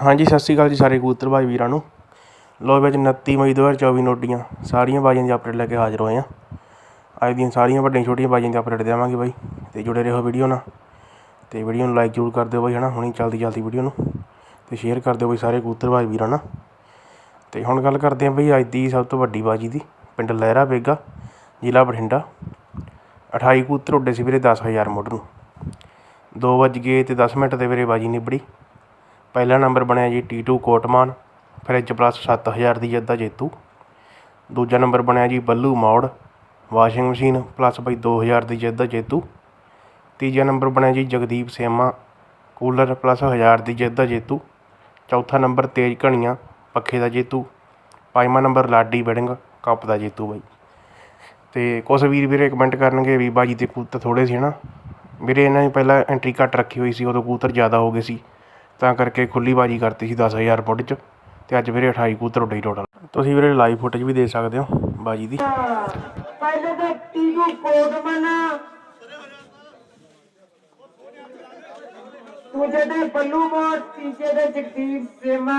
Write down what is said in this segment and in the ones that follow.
ਹਾਂਜੀ, ਸਤਿ ਸ਼੍ਰੀ ਅਕਾਲ ਜੀ ਸਾਰੇ ਕਬੂਤਰ ਭਾਈ ਵੀਰਾਂ ਨੂੰ। ਲੋ ਵਿੱਚ 29 ਮਈ 2024 ਨੋਟੀਆਂ, ਸਾਰੀਆਂ ਬਾਜੀਆਂ ਦੀ ਅਪਡੇਟ ਲੈ ਕੇ ਹਾਜ਼ਰ ਹੋਏ ਆ ਅੱਜ ਦੀਆਂ ਸਾਰੀਆਂ ਵੱਡੀਆਂ ਛੋਟੀਆਂ ਬਾਜੀਆਂ ਦੀ ਅਪਡੇਟ ਦੇਵਾਂਗੇ ਬਾਈ, ਤੇ ਜੁੜੇ ਰਹੋ ਵੀਡੀਓ ਨਾਲ। ਤੇ ਵੀਡੀਓ ਨੂੰ ਲਾਈਕ ਜ਼ਰੂਰ ਕਰ ਦਿਓ ਬਾਈ, ਹਨਾ? ਹੁਣੀ ਚਲਦੀ ਚਲਦੀ ਵੀਡੀਓ ਨੂੰ। ਤੇ ਸ਼ੇਅਰ ਕਰ ਦਿਓ ਬਾਈ ਸਾਰੇ ਕਬੂਤਰ ਭਾਈ ਵੀਰਾਂ ਨਾਲ। ਤੇ ਹੁਣ ਗੱਲ ਕਰਦੇ ਆਂ ਬਈ ਅੱਜ ਦੀ ਸਭ ਤੋਂ ਵੱਡੀ ਬਾਜੀ ਦੀ, ਪਿੰਡ ਲਹਿਰਾ ਬੇਗਾ, ਜ਼ਿਲ੍ਹਾ ਬਠਿੰਡਾ। 28 ਕਬੂਤਰ ਉੱਡੇ ਸੀ ਵੀਰੇ 10000 ਮੁੱਢ ਨੂੰ। 2 ਵੱਜ ਗਏ ਤੇ 10 ਮਿੰਟ ਤੇ ਵੀਰੇ ਬਾਜੀ ਨਿਬੜੀ। ਪਹਿਲਾ ਨੰਬਰ ਬਣਿਆ ਜੀ ਟੀਟੂ ਕੋਟਮਾਨ ਫਰਿੱਜ ਪਲੱਸ ਸੱਤ ਹਜ਼ਾਰ ਦੀ ਜਿੱਤ ਦਾ ਜੇਤੂ। ਦੂਜਾ ਨੰਬਰ ਬਣਿਆ ਜੀ Ballu Maur, washing machine plus ਬਈ 2000 ਦੀ ਜਿੱਤ ਦਾ ਜੇਤੂ। ਤੀਜਾ ਨੰਬਰ ਬਣਿਆ ਜੀ ਜਗਦੀਪ ਸੇਮਾ, ਕੂਲਰ ਪਲੱਸ 1000 ਦੀ ਜਿੱਤ ਦਾ ਜੇਤੂ। ਚੌਥਾ ਨੰਬਰ ਤੇਜ ਘਣੀਆਂ ਪੱਖੇ ਦਾ ਜੇਤੂ। ਪੰਜਵਾਂ ਨੰਬਰ ਲਾਡੀ ਵੈਡਿੰਗ ਕੱਪ ਦਾ ਜੇਤੂ ਬਾਈ। ਤੇ ਕੁਛ ਵੀਰ ਵੀਰੇ ਕਮੈਂਟ ਕਰਨਗੇ ਵੀ ਬਾਜੀ ਦੇ ਕਬੂਤਰ ਥੋੜੇ ਸੀ ਨਾ। ਵੀਰੇ ਇਹਨਾਂ ਨੇ ਪਹਿਲਾਂ ਐਂਟਰੀ ਘੱਟ ਰੱਖੀ ਹੋਈ ਸੀ, ਉਦੋਂ ਕੂਤਰ ਜ਼ਿਆਦਾ ਹੋ ਗਏ ਸੀ। ਤਾਂ ਕਰਕੇ ਖੁੱਲੀ ਬਾਜੀ ਕਰਤੀ ਸੀ 10000 ਫੁੱਟ 'ਚ ਤੇ ਅੱਜ ਵੀਰੇ 28 ਕਬੂਤਰ ਉੱਡੇ ਟੋਟਲ ਤੁਸੀਂ ਵੀਰੇ ਲਾਈਵ ਫੁਟੇਜ ਵੀ ਦੇ ਸਕਦੇ ਹੋ ਬਾਜੀ ਦੀ। ਪਹਿਲੇ ਤੇ ਟੀਗੂ ਕੋਟਮਨ ਦੂਜੇ ਤੇ ਬੱਲੂ ਮੋੜ ਤੀਜੇ ਤੇ ਜਗਦੀਪ ਸੇਮਾ,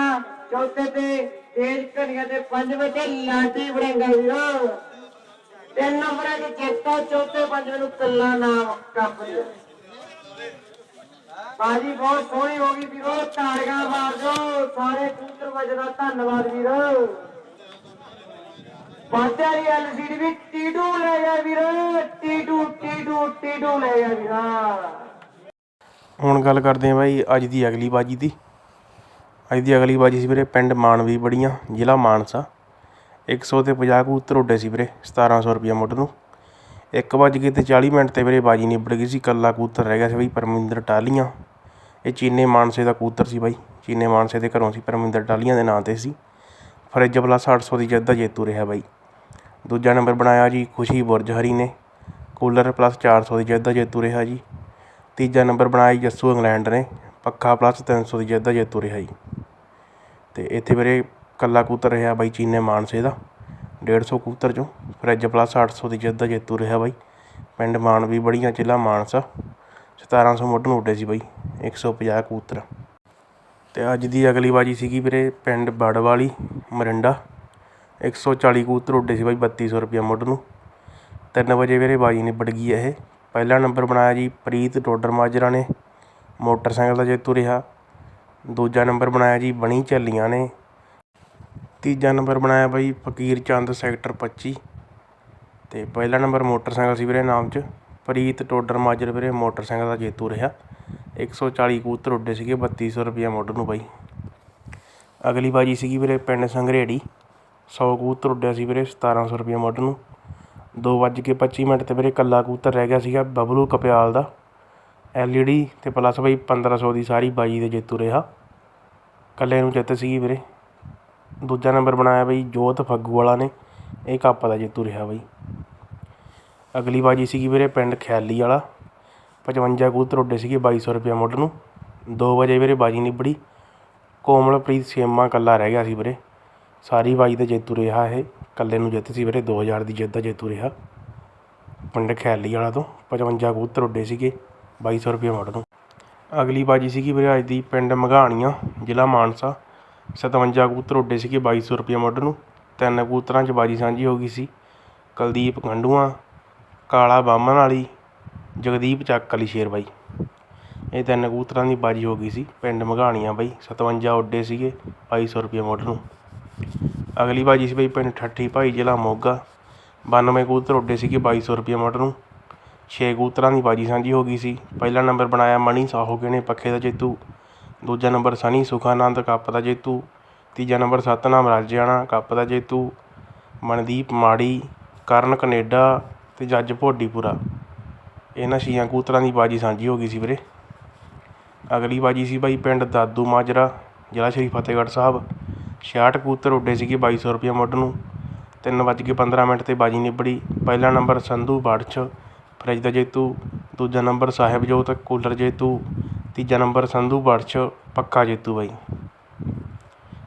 ਚੌਥੇ ਤੇ ਤੇਜ ਘੜੀਆਂ ਤੇ ਪੰਜਵੇਂ ਤੇ ਲਾਡੀ ਵੜਿੰਗਾ। ਵੀਰੋ ਤਿੰਨ ਨੰਬਰਾਂ ਦੀ ਚੇਤਾ, ਚੌਥੇ ਪੰਜਵੇਂ ਨੂੰ ਕੱਲਾ ਨਾਮ ਕੱਪ ਦਿਓ ਬਾਜੀ ਬਹੁਤ ਸੋਹਣੀ ਹੋ ਗਈ ਵੀਰੋ, ਤਾੜੀਆਂ ਮਾਰ ਸਾਰੇ ਕੂਤਰ ਵਜਦਾ ਧੰਨਵਾਦ ਵੀਰੋ। ਬਾਦਰੀ ਐਲਸੀਡੀ ਵੀ ਟੀਟੂ ਲੈ ਗਿਆ ਵੀਰੋ ਟੀਟੂ ਟੀਟੂ ਟੀਟੂ ਲੈ ਗਿਆ ਵੀਰਾ। ਹੁਣ ਗੱਲ ਕਰਦੇ ਹਾਂ ਬਾਈ ਅੱਜ ਦੀ ਅਗਲੀ ਬਾਜੀ ਦੀ। ਅੱਜ ਦੀ ਅਗਲੀ ਬਾਜੀ ਸੀ ਵੀਰੇ ਪਿੰਡ ਮਾਨਵੀ ਬੜੀਆਂ, ਜ਼ਿਲ੍ਹਾ ਮਾਨਸਾ। 100 ਤੇ 50 ਕਬੂਤਰ ਉੱਡੇ ਸੀ ਵੀਰੇ 1700 ਰੁਪਏ ਮੁੱਢ ਨੂੰ। 1 ਵੱਜ ਕੇ ਤੇ 40 ਮਿੰਟ ਤੇ ਵੀਰੇ ਬਾਜੀ ਨਿਬੜ ਗਈ ਸੀ ਕੱਲਾ ਕਬੂਤਰ ਰਹਿ ਗਿਆ ਸੀ ਬਈ ਪਰਮਿੰਦਰ ਟਾਲੀਆਂ ਇਹ ਚੀਨੇ ਮਾਨਸੇ ਦਾ ਕਬੂਤਰ ਸੀ ਬਾਈ। ਚੀਨੇ ਮਾਨਸੇ ਦੇ ਘਰੋਂ ਸੀ ਪਰਮਿੰਦਰ ਟਾਲੀਆਂ ਦੇ ਨਾਂ ਤੇ ਸੀ। ਫਰਿੱਜ ਪਲੱਸ 800 ਦੀ ਜਿੱਤ ਦਾ ਜੇਤੂ ਰਿਹਾ ਬਾਈ। ਦੂਜਾ ਨੰਬਰ ਬਣਾਇਆ ਜੀ ਖੁਸ਼ੀ ਬੁਰਜ ਹਰੀ ਨੇ। ਕੂਲਰ ਪਲੱਸ 400 ਦੀ ਜਿੱਤ ਦਾ ਜੇਤੂ ਰਿਹਾ ਜੀ। ਤੀਜਾ ਨੰਬਰ ਬਣਾਇਆ ਜੱਸੂ ਇੰਗਲੈਂਡ ਨੇ। ਪੱਖਾ ਪਲੱਸ 300 ਦੀ ਜਿੱਤ ਦਾ ਜੇਤੂ ਰਿਹਾ ਜੀ। ਤੇ ਇੱਥੇ ਵੀਰੇ ਕੱਲਾ ਕਬੂਤਰ ਰਿਹਾ ਬਾਈ ਚੀਨੇ ਮਾਨਸੇ ਦਾ। 150 ਕਬੂਤਰ ਚੋਂ ਫਰਿੱਜ ਪਲੱਸ 800 ਦੀ ਜਿੱਤ ਦਾ ਜੇਤੂ ਰਿਹਾ ਬਾਈ। ਪਿੰਡ ਮਾਨਵੀ ਬੜੀਆਂ ਜ਼ਿਲ੍ਹਾ ਮਾਨਸਾ। 1700 ਮੁੱਢ ਨੂੰ ਉੱਡੇ ਸੀ ਬਾਈ 150 ਕਬੂਤਰ। ਤੇ ਅੱਜ ਦੀ ਅਗਲੀ ਬਾਜੀ ਸੀਗੀ ਵੀਰੇ ਪਿੰਡ ਬੜਵਾਲੀ, ਮਰਿੰਡਾ। 140 ਕਬੂਤਰ ਉੱਡੇ ਸੀ ਬਾਈ 3200 ਰੁਪਏ ਮੁੱਢ ਨੂੰ। 3 ਵਜੇ ਵੀਰੇ ਬਾਜੀ ਨਿਬੜ ਗਈ ਇਹ। ਪਹਿਲਾ ਨੰਬਰ ਬਣਾਇਆ ਜੀ ਪ੍ਰੀਤ ਟੋਡਰ ਮਾਜਰਾ ਨੇ, ਮੋਟਰਸਾਈਕਲ ਦਾ ਜੇਤੂ ਰਿਹਾ। ਦੂਜਾ ਨੰਬਰ ਬਣਾਇਆ ਜੀ ਬਣੀ ਝੱਲੀਆਂ ਨੇ। ਤੀਜਾ ਨੰਬਰ ਬਣਾਇਆ ਬਾਈ ਫਕੀਰ ਚੰਦ ਸੈਕਟਰ 25 ਤੇ ਪਹਿਲਾ ਨੰਬਰ ਮੋਟਰਸਾਈਕਲ ਸੀ ਵੀਰੇ ਨਾਮ 'ਚ। ਪ੍ਰੀਤ ਟੋਡਰ ਮਾਜਰ ਵੀਰੇ, ਮੋਟਰਸਾਈਕਲ ਦਾ ਜੇਤੂ ਰਿਹਾ। 140 ਕਬੂਤਰ ਉੱਡੇ ਸੀਗੇ 3200 ਰੁਪਏ ਮੁੱਢ ਨੂੰ ਬਾਈ। ਅਗਲੀ ਬਾਜੀ ਸੀਗੀ ਵੀਰੇ ਪਿੰਡ ਸੰਘਰੇੜੀ 100 ਕਬੂਤਰ ਉੱਡਿਆ ਸੀ ਵੀਰੇ 1700 ਰੁਪਏ ਮੁੱਢ ਨੂੰ। 2:25 ਮਿੰਟ ਤੇ ਵੀਰੇ ਕੱਲਾ ਕਬੂਤਰ ਰਹਿ ਗਿਆ ਸੀਗਾ ਬਬਲੂ ਕਪਿਆਲ ਦਾ। ਐਲਈਡੀ ਤੇ ਪਲੱਸ ਬਾਈ 1500 ਦੀ ਸਾਰੀ ਬਾਜੀ ਦੇ ਜੇਤੂ ਰਿਹਾ। ਕੱਲੇ ਨੂੰ ਜਿੱਤ ਸੀਗੀ ਵੀਰੇ। ਦੂਜਾ ਨੰਬਰ ਬਣਾਇਆ ਬਈ ਜੋਤ ਫੱਗੂ ਵਾਲਾ ਨੇ। ਇਹ ਕੱਪ ਦਾ ਜੇਤੂ ਰਿਹਾ ਬਈ। ਅਗਲੀ ਬਾਜੀ ਸੀਗੀ ਵੀਰੇ ਪਿੰਡ ਖਿਆਲੀ ਵਾਲਾ 55 ਕਬੂਤਰ ਉੱਡੇ ਸੀਗੇ ਬਾਈ ਸੌ ਰੁਪਇਆ ਮੁੱਢ ਨੂੰ। ਦੋ ਵਜੇ ਵੀਰੇ ਬਾਜੀ ਨਿਬੜੀ। ਕੋਮਲਪ੍ਰੀਤ ਸੇਮਾ ਇਕੱਲਾ ਰਹਿ ਗਿਆ ਸੀ ਵੀਰੇ। ਸਾਰੀ ਬਾਜੀ ਦਾ ਜੇਤੂ ਰਿਹਾ ਇਹ, ਇਕੱਲੇ ਨੂੰ ਜਿੱਤ ਸੀ ਵੀਰੇ 2000 ਦੀ ਜਿੱਤ ਦਾ ਜੇਤੂ ਰਿਹਾ। ਪਿੰਡ ਖਿਆਲੀ ਵਾਲਾ ਤੋਂ 55 ਕਬੂਤਰ ਉੱਡੇ ਸੀਗੇ 2200 ਰੁਪਏ ਮੁੱਢ ਨੂੰ। ਅਗਲੀ ਬਾਜੀ ਸੀਗੀ ਵੀਰੇ ਅੱਜ ਦੀ ਪਿੰਡ ਮਘਾਣੀਆਂ, ਜ਼ਿਲ੍ਹਾ ਮਾਨਸਾ। 57 ਕਬੂਤਰ ਉੱਡੇ ਸੀਗੇ 2200 ਰੁਪਏ ਮੁੱਢ ਨੂੰ। ਤਿੰਨ ਕਬੂਤਰਾਂ 'ਚ ਬਾਜੀ ਸਾਂਝੀ ਹੋ ਗਈ ਸੀ। ਕੁਲਦੀਪ ਗੰਡੂਆਂ ਕਾਲਾ ਬਾਮਣ ਵਾਲੀ ਜਗਦੀਪ ਚੱਕ ਵਾਲੀ ਸ਼ੇਰ ਬਾਈ। ਇਹ ਤਿੰਨ ਕਬੂਤਰਾਂ ਦੀ ਬਾਜੀ ਹੋ ਗਈ ਸੀ। ਪਿੰਡ ਮਘਾਣੀਆਂ ਬਾਈ 57 ਉੱਡੇ ਸੀਗੇ 2200 ਰੁਪਏ ਮੁੱਢ ਨੂੰ। ਅਗਲੀ ਬਾਜੀ ਸੀ ਬਾਈ ਪਿੰਡ ਠੱਠੀ, ਭਾਈ ਜ਼ਿਲ੍ਹਾ ਮੋਗਾ। 92 ਕਬੂਤਰ ਉੱਡੇ ਸੀਗੇ 2200 ਰੁਪਏ ਮੁੱਢ ਨੂੰ। 6 ਕਬੂਤਰਾਂ ਦੀ ਬਾਜੀ ਸਾਂਝੀ ਹੋ ਗਈ ਸੀ। ਪਹਿਲਾ ਨੰਬਰ ਬਣਾਇਆ ਮਣੀ ਸਾਹੋਗੇ ਨੇ ਪੱਖੇ ਦਾ ਜੇਤੂ। ਦੂਜਾ ਨੰਬਰ ਸਨੀ, ਸੁਖਾਨੰਦ, ਕੱਪ ਦਾ ਜੇਤੂ। ਤੀਜਾ ਨੰਬਰ ਸਤਨਾਮ ਰਾਜਿਆਣਾ ਕੱਪ ਦਾ ਜੇਤੂ। ਮਨਦੀਪ ਮਾੜੀ, ਕਰਨ ਕਨੇਡਾ। ਅਤੇ ਜੱਜ ਭੋਡੀਪੁਰਾ ਇਹਨਾਂ ਛੀਆਂ ਕਬੂਤਰਾਂ ਦੀ ਬਾਜੀ ਸਾਂਝੀ ਹੋ ਗਈ ਸੀ ਵੀਰੇ। ਅਗਲੀ ਬਾਜੀ ਸੀ ਬਾਈ ਪਿੰਡ ਦਾਦੂ ਮਾਜਰਾ, ਜ਼ਿਲ੍ਹਾ ਸ਼੍ਰੀ ਫਤਿਹਗੜ੍ਹ ਸਾਹਿਬ। 66 ਕਬੂਤਰ ਉੱਡੇ ਸੀਗੇ 2200 ਰੁਪਏ ਮੁੱਢ ਨੂੰ। ਤਿੰਨ ਵੱਜ ਕੇ 15 ਮਿੰਟ ਤੇ ਬਾਜੀ ਨਿਬੜੀ। ਪਹਿਲਾ ਨੰਬਰ ਸੰਧੂ ਬੜਛ, ਫਰਿੱਜ ਦਾ ਜੇਤੂ। ਦੂਜਾ ਨੰਬਰ ਸਾਹਿਬਜੋਤ, ਕੂਲਰ ਜੇਤੂ। ਤੀਜਾ ਨੰਬਰ ਸੰਧੂ ਬੜਛ, ਪੱਕਾ ਜੇਤੂ ਬਾਈ।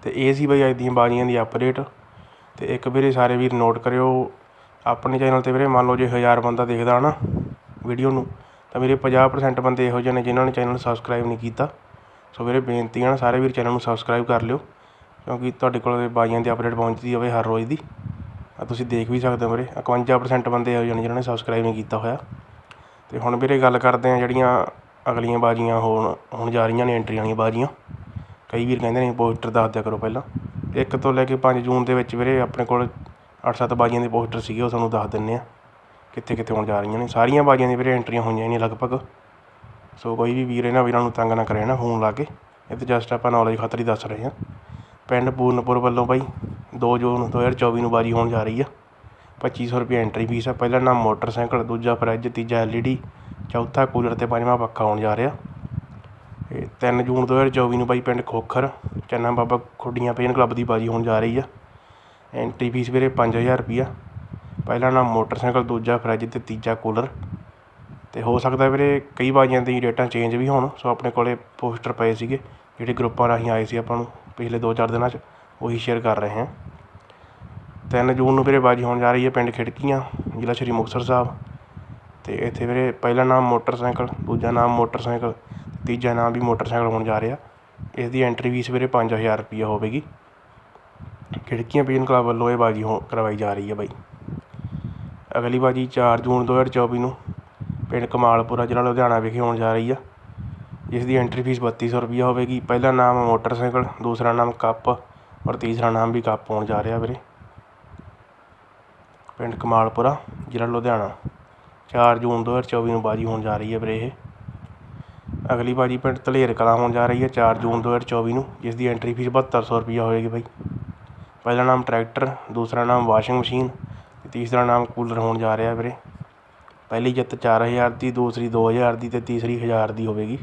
ਤੇ ਇਹ ਸੀ ਬਾਈ ਅੱਜ ਦੀਆਂ ਬਾਜੀਆਂ ਦੀ ਅਪਡੇਟ ਤੇ ਇੱਕ ਵੀਰੇ ਸਾਰੇ ਵੀਰ ਨੋਟ ਕਰਿਓ ਆਪਣੇ ਚੈਨਲ ਤੇ ਵੀਰੇ ਮੰਨ ਲਓ ਜੇ ਹਜ਼ਾਰ ਬੰਦਾ ਦੇਖਦਾ ਨਾ ਵੀਡੀਓ ਨੂੰ, ਤਾਂ ਮੇਰੇ 50% ਬੰਦੇ ਇਹੋ ਜਿਹੇ ਨੇ ਜਿਨ੍ਹਾਂ ਨੇ ਚੈਨਲ ਸਬਸਕ੍ਰਾਈਬ ਨਹੀਂ ਕੀਤਾ। ਸੋ ਵੀਰੇ ਬੇਨਤੀ ਆ ਨਾ, ਸਾਰੇ ਵੀਰ ਚੈਨਲ ਨੂੰ ਸਬਸਕ੍ਰਾਈਬ ਕਰ ਲਿਓ, ਕਿਉਂਕਿ ਤੁਹਾਡੇ ਕੋਲ ਬਾਜੀਆਂ ਦੀ ਅਪਡੇਟ ਪਹੁੰਚਦੀ ਹੋਵੇ ਹਰ ਰੋਜ਼ ਦੀ। ਆ ਤੁਸੀਂ ਦੇਖ ਵੀ ਸਕਦੇ ਹੋ ਵੀਰੇ 51% ਬੰਦੇ ਇਹੋ ਜਿਹੇ ਨੇ ਜਿਨ੍ਹਾਂ ਨੇ ਸਬਸਕ੍ਰਾਈਬ ਨਹੀਂ ਕੀਤਾ ਹੋਇਆ। ਅਤੇ ਹੁਣ ਵੀਰੇ ਗੱਲ ਕਰਦੇ ਹਾਂ ਜਿਹੜੀਆਂ ਅਗਲੀਆਂ ਬਾਜੀਆਂ ਹੋਣ, ਹੁਣ ਜਾ ਰਹੀਆਂ ਨੇ ਐਂਟਰੀ ਵਾਲੀਆਂ ਬਾਜੀਆਂ। ਕਈ ਵੀਰ ਕਹਿੰਦੇ ਨੇ ਪੋਸਟਰ ਦੱਸ ਦਿਆ ਕਰੋ ਪਹਿਲਾਂ। ਇੱਕ ਤੋਂ ਲੈ ਕੇ 5 ਜੂਨ ਦੇ ਵਿੱਚ ਵੀਰੇ ਆਪਣੇ ਕੋਲ 8-7 ਬਾਜੀਆਂ ਦੇ ਪੋਸਟਰ ਸੀਗੇ, ਉਹ ਤੁਹਾਨੂੰ ਦੱਸ ਦਿੰਦੇ ਹਾਂ ਕਿੱਥੇ ਕਿੱਥੇ ਹੋਣ ਜਾ ਰਹੀਆਂ ਨੇ। ਸਾਰੀਆਂ ਬਾਜੀਆਂ ਦੀਆਂ ਵੀਰੇ ਐਂਟਰੀਆਂ ਹੋਈਆਂ ਨੇ ਲਗਭਗ। ਸੋ ਕੋਈ ਵੀ ਵੀਰ ਇਹਨਾਂ ਵੀਰਾਂ ਨੂੰ ਤੰਗ ਨਾ ਕਰੇ ਨਾ ਫੋਨ ਲਾ ਕੇ। ਇਹ ਤਾਂ ਜਸਟ ਆਪਾਂ ਨੌਲੇਜ ਖਾਤਰ ਹੀ ਦੱਸ ਰਹੇ ਹਾਂ ਪਿੰਡ ਪੂਰਨਪੁਰ ਵੱਲੋਂ ਬਾਈ 2 ਜੂਨ 2024 ਨੂੰ ਬਾਜੀ ਹੋਣ ਜਾ ਰਹੀ ਆ। 2500 ਰੁਪਏ ਐਂਟਰੀ ਫੀਸ ਆ। ਪਹਿਲਾ ਨਾਮ ਮੋਟਰਸਾਈਕਲ, ਦੂਜਾ ਫਰਿੱਜ ਤੀਜਾ ਐਲਈਡੀ ਚੌਥਾ ਕੂਲਰ ਤੇ ਪੰਜਵਾਂ ਪੱਖਾ ਹੋਣ ਜਾ ਰਿਹਾ। ਇਹ 3 ਜੂਨ 2024 ਨੂੰ ਬਾਈ ਪਿੰਡ ਖੋਖਰ, ਚੰਨਾ ਬਾਬਾ ਖੁੱਡੀਆਂ ਪੇਨ ਕਲੱਬ ਦੀ ਬਾਜੀ ਹੋਣ ਜਾ ਰਹੀ ਆ। ਐਂਟਰੀ ਫੀਸ ਵੀਰੇ 5000 ਰੁਪਿਆ ਪਹਿਲਾ ਨਾਮ ਮੋਟਰਸਾਈਕਲ, ਦੂਜਾ ਫਰਿੱਜ ਅਤੇ ਤੀਜਾ ਕੂਲਰ। ਅਤੇ ਹੋ ਸਕਦਾ ਵੀਰੇ ਕਈ ਬਾਜੀਆਂ ਦੀ ਰੇਟਾਂ ਚੇਂਜ ਵੀ ਹੋਣ, ਸੋ ਆਪਣੇ ਕੋਲ ਪੋਸਟਰ ਪਏ ਸੀਗੇ, ਜਿਹੜੇ ਗਰੁੱਪਾਂ ਰਾਹੀਂ ਆਏ ਸੀ ਆਪਾਂ ਨੂੰ ਪਿਛਲੇ 2-4 ਦਿਨਾਂ 'ਚ, ਉਹੀ ਸ਼ੇਅਰ ਕਰ ਰਹੇ ਹਾਂ। ਤਿੰਨ ਜੂਨ ਨੂੰ ਵੀਰੇ ਬਾਜੀ ਹੋਣ ਜਾ ਰਹੀ ਹੈ ਪਿੰਡ ਖਿੜਕੀਆਂ, ਜ਼ਿਲ੍ਹਾ ਸ਼੍ਰੀ ਮੁਕਤਸਰ ਸਾਹਿਬ। ਅਤੇ ਇੱਥੇ ਵੀਰੇ ਪਹਿਲਾ ਨਾਮ ਮੋਟਰਸਾਈਕਲ, ਦੂਜਾ ਨਾਮ ਮੋਟਰਸਾਈਕਲ, ਤੀਜਾ ਨਾਮ ਵੀ ਮੋਟਰਸਾਈਕਲ ਹੋਣ ਜਾ ਰਿਹਾ। ਇਸ ਦੀ ਐਂਟਰੀ ਫੀਸ ਵੀਰੇ 5000 ਰੁਪਈਆ ਹੋਵੇਗੀ। ਖਿੜਕੀਆਂ ਪੀਣ ਕਲੱਬ ਵੱਲੋਂ ਇਹ ਬਾਜੀ ਹੋ, ਕਰਵਾਈ ਜਾ ਰਹੀ ਹੈ ਬਾਈ। ਅਗਲੀ ਬਾਜੀ ਚਾਰ ਜੂਨ 2024 ਨੂੰ ਪਿੰਡ ਕਮਾਲਪੁਰਾ ਜ਼ਿਲ੍ਹਾ ਲੁਧਿਆਣਾ ਵਿਖੇ ਹੋਣ ਜਾ ਰਹੀ ਆ। ਜਿਸ ਦੀ ਐਂਟਰੀ ਫੀਸ 3200 ਰੁਪਈਆ ਹੋਵੇਗੀ। ਪਹਿਲਾ ਨਾਮ ਮੋਟਰਸਾਈਕਲ, ਦੂਸਰਾ ਨਾਮ ਕੱਪ ਔਰ ਤੀਸਰਾ ਨਾਮ ਵੀ ਕੱਪ ਹੋਣ ਜਾ ਰਿਹਾ ਵੀਰੇ। ਪਿੰਡ ਕਮਾਲਪੁਰਾ ਜ਼ਿਲ੍ਹਾ ਲੁਧਿਆਣਾ। 4 ਜੂਨ 2024 ਨੂੰ ਬਾਜੀ ਹੋਣ ਜਾ ਰਹੀ ਹੈ ਵੀਰੇ ਇਹ। ਅਗਲੀ ਬਾਜੀ ਪਿੰਡ ਧਲੇਰ ਕਲਾਂ ਹੋਣ ਜਾ ਰਹੀ ਹੈ 4 ਜੂਨ 2024 ਨੂੰ, ਜਿਸ ਦੀ ਐਂਟਰੀ ਫੀਸ 7200 ਰੁਪਈਆ ਹੋਵੇਗੀ ਬਾਈ। ਪਹਿਲਾ ਨਾਮ ਟਰੈਕਟਰ, ਦੂਸਰਾ ਨਾਮ ਵਾਸ਼ਿੰਗ ਮਸ਼ੀਨ ਅਤੇ ਤੀਸਰਾ ਨਾਮ ਕੂਲਰ ਹੋਣ ਜਾ ਰਿਹਾ ਵੀਰੇ। ਪਹਿਲੀ ਜਿੱਤ ਚਾਰ ਹਜ਼ਾਰ ਦੀ, ਦੂਸਰੀ ਦੋ ਹਜ਼ਾਰ ਦੀ ਅਤੇ ਤੀਸਰੀ ਹਜ਼ਾਰ ਦੀ ਹੋਵੇਗੀ।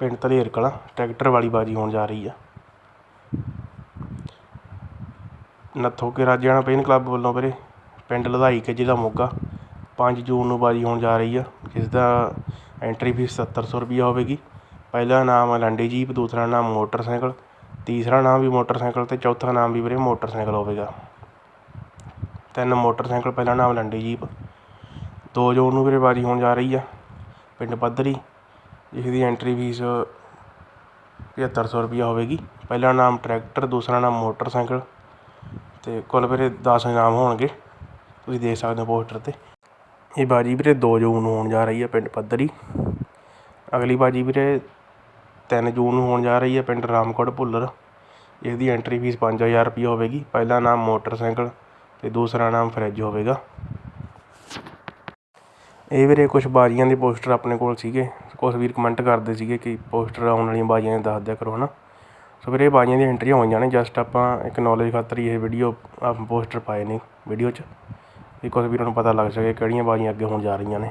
ਪਿੰਡ ਧਲੇਰ ਕਲਾਂ, ਟਰੈਕਟਰ ਵਾਲੀ ਬਾਜੀ ਹੋਣ ਜਾ ਰਹੀ ਆ। ਨੱਥੋ ਕੇ ਰਾਜਿਆਣਾ ਪੇਨ ਕਲੱਬ ਵੱਲੋਂ ਵੀਰੇ, ਪਿੰਡ ਲਧਾਈ ਕੇ ਜ਼ਿਲ੍ਹਾ ਮੋਗਾ 5 ਜੂਨ ਨੂੰ ਬਾਜੀ ਹੋਣ ਜਾ ਰਹੀ ਆ ਜਿਸ ਦਾ ਐਂਟਰੀ ਫੀਸ 7700 ਰੁਪਈਆ ਹੋਵੇਗੀ। ਪਹਿਲਾ ਨਾਮ ਲੰਡੀ ਜੀਪ ਦੂਸਰਾ ਨਾਮ ਮੋਟਰਸਾਈਕਲ ਤੀਸਰਾ ਨਾਮ ਵੀ ਮੋਟਰਸਾਈਕਲ ਅਤੇ ਚੌਥਾ ਨਾਮ ਵੀ ਵੀਰੇ ਮੋਟਰਸਾਈਕਲ ਹੋਵੇਗਾ। ਤਿੰਨ ਮੋਟਰਸਾਈਕਲ ਪਹਿਲਾ ਨਾਮ ਲੰਡੀ ਜੀਪ, ਦੋ ਜੂਨ ਨੂੰ ਵੀਰੇ ਬਾਜੀ ਹੋਣ ਜਾ ਰਹੀ ਆ, ਪਿੰਡ ਪੱਧਰੀ ਜਿਸ ਦੀ ਐਂਟਰੀ ਫੀਸ 7500 ਰੁਪਈਆ ਹੋਵੇਗੀ। ਪਹਿਲਾ ਨਾਮ ਟਰੈਕਟਰ, ਦੂਸਰਾ ਨਾਮ ਮੋਟਰਸਾਈਕਲ ਅਤੇ ਕੁੱਲ ਵੀਰੇ ਦਸ ਇਨਾਮ ਹੋਣਗੇ। ਤੁਸੀਂ ਦੇਖ ਸਕਦੇ ਹੋ ਪੋਸਟਰ ਤੇ। ਇਹ ਬਾਜੀ ਵੀਰੇ ਦੋ ਜੂਨ ਨੂੰ ਹੋਣ ਜਾ ਰਹੀ ਹੈ ਪਿੰਡ ਪੱਧਰੀ। ਅਗਲੀ ਬਾਜੀ ਵੀਰੇ ਤਿੰਨ ਜੂਨ ਨੂੰ ਹੋਣ ਜਾ ਰਹੀ ਹੈ ਪਿੰਡ ਰਾਮਕੋਟ ਭੁੱਲਰ। ਇਸ ਦੀ ਐਂਟਰੀ ਫੀਸ ਪੰਜ ਹਜ਼ਾਰ ਰੁਪਈਆ ਹੋਵੇਗੀ। ਪਹਿਲਾ ਨਾਮ ਮੋਟਰਸਾਈਕਲ ਅਤੇ ਦੂਸਰਾ ਨਾਮ ਫਰਿੱਜ ਹੋਵੇਗਾ। ਇਹ ਵੀਰੇ ਕੁਝ ਬਾਜੀਆਂ ਦੇ ਪੋਸਟਰ ਆਪਣੇ ਕੋਲ ਸੀਗੇ। ਕੁਝ ਵੀਰ ਕਮੈਂਟ ਕਰਦੇ ਸੀਗੇ ਕਿ ਪੋਸਟਰ ਆਉਣ ਵਾਲੀਆਂ ਬਾਜੀਆਂ ਦੇ ਦੱਸ ਦਿਆ ਕਰੋ, ਹਨਾ? ਸੋ ਵੀਰੇ, ਇਹ ਬਾਜੀਆਂ ਦੀਆਂ ਐਂਟਰੀਆਂ ਹੋਈਆਂ ਨੇ। ਜਸਟ ਆਪਾਂ ਇੱਕ ਨੌਲੇਜ ਖਾਤਰ ਇਹ ਵੀਡੀਓ ਪੋਸਟਰ ਪਾਏ ਨੇ ਵੀਡੀਓ 'ਚ। ਵੀ ਕੁਝ ਵੀਰਾਂ ਨੂੰ ਪਤਾ ਲੱਗ ਸਕੇ ਕਿਹੜੀਆਂ ਬਾਜੀਆਂ ਅੱਗੇ ਹੋਣ ਜਾ ਰਹੀਆਂ ਨੇ।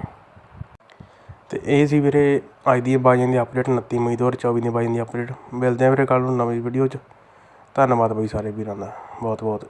ਅਤੇ ਇਹ ਸੀ ਵੀਰੇ ਅੱਜ ਦੀ ਬਾਜੀਆਂ ਦੀ ਅਪਡੇਟ 29 ਮਈ 2024 ਦੀ ਬਾਜੀਆਂ ਦੀ ਅਪਡੇਟ ਮਿਲਦੇ ਹਾਂ ਵੀਰੇ ਕੱਲ੍ਹ ਨੂੰ ਨਵੀਂ ਵੀਡੀਓ 'ਚ। ਧੰਨਵਾਦ ਬਾਈ ਸਾਰੇ ਵੀਰਾਂ ਦਾ। ਬਹੁਤ ਬਹੁਤ